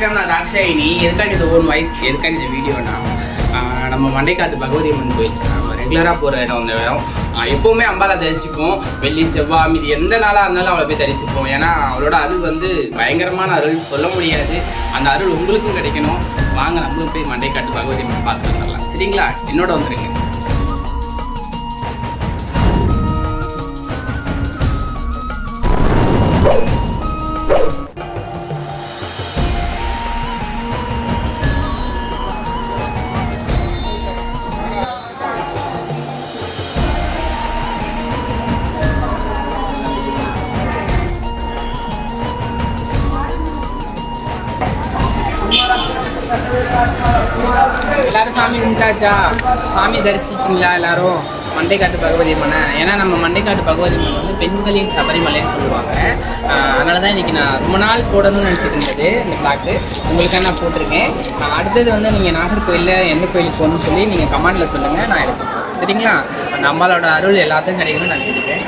வணக்கம் நான் தாக்ஷாயினி எதுக்காண்டி இந்த ஓன் வாய்ஸ்? எதுக்காண்டி இந்த வீடியோனா? நம்ம மண்டைக்காத்து பகவதி அம்மன் கோயில் நம்ம ரெகுலராக போகிற இடம் அந்த இடம். எப்போவுமே அம்பாவை தரிசிப்போம். வெள்ளி செவ்வாய் மீதி எந்த நாளாக இருந்தாலும் அவளை போய் தரிசிப்போம். ஏன்னா அவளோட அருள் வந்து பயங்கரமான அருள். சொல்ல முடியாது. அந்த அருள் உங்களுக்கும் கிடைக்கணும். வாங்க நம்மளும் போய் மண்டைக்காட்டு பகவதி அம்மன் பார்த்து வந்துடலாம். சரிங்களா? என்னோட வந்துருங்க. எல்லாரும் சாமி கும்பிட்டாச்சா? சாமி தரிசிச்சிங்களா எல்லாரும்? மண்டைக்காட்டு பகவதி அம்மனை. ஏன்னா நம்ம மண்டைக்காட்டு பகவதி அம்மன் வந்து பெண்களின் சபரிமலைன்னு சொல்லுவாங்க. அதனால தான் இன்னைக்கு நான் ரொம்ப நாள் போடணும்னு நினச்சிட்டு இருந்தது இந்த பிளாக்கு உங்களுக்காக நான் போட்டிருக்கேன். அடுத்தது வந்து நீங்கள் நாகர்கோயிலில் எந்த கோயிலுக்கு போகணும்னு சொல்லி நீங்கள் கமெண்டில் சொல்லுங்கள் நான் எடுத்துக்கிறேன் சரிங்களா? நம்மளோட அருள் எல்லாத்தையும் கிடைக்கணும்னு நான் நினைக்கிறேன்.